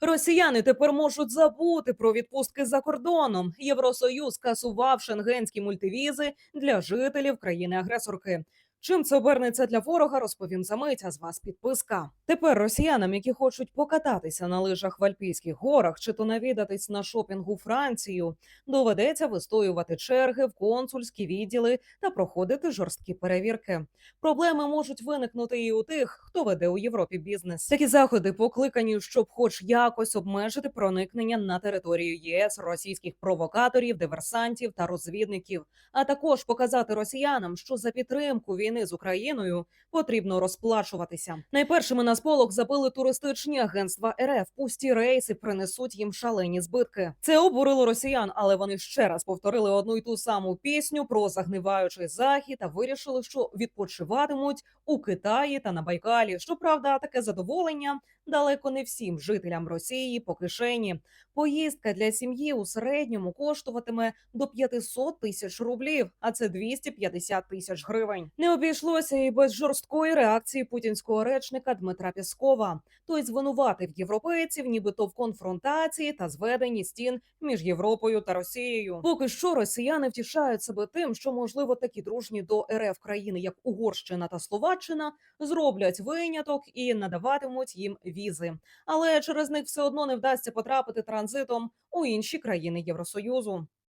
Росіяни тепер можуть забути про відпустки за кордоном. Євросоюз скасував шенгенські мультивізи для жителів країни-агресорки. Чим це обернеться для ворога, розповім за мить, а з вас підписка. Тепер росіянам, які хочуть покататися на лижах в Альпійських горах чи то навідатись на шопінгу Францію, доведеться вистоювати черги в консульські відділи та проходити жорсткі перевірки. Проблеми можуть виникнути і у тих, хто веде у Європі бізнес. Такі заходи покликані, щоб, хоч якось, обмежити проникнення на територію ЄС російських провокаторів, диверсантів та розвідників, а також показати росіянам, що за підтримку війни з Україною потрібно розплачуватися. Найпершими на сполох забили туристичні агентства РФ. Пусті рейси принесуть їм шалені збитки. Це обурило росіян, але вони ще раз повторили одну й ту саму пісню про загниваючий захід та вирішили, що відпочиватимуть у Китаї та на Байкалі. Щоправда, таке задоволення далеко не всім жителям Росії по кишені. Поїздка для сім'ї у середньому коштуватиме до 500 тисяч рублів, а це 250 тисяч гривень. Не обійшлося і без жорсткої реакції путінського речника Дмитра Пєскова. Той звинуватив європейців, нібито в конфронтації та зведенні стін між Європою та Росією. Поки що росіяни втішають себе тим, що можливо такі дружні до РФ країни, як Угорщина та Словаччина, зроблять виняток і надаватимуть їм візи. Але через них все одно не вдасться потрапити транзитом у інші країни Євросоюзу.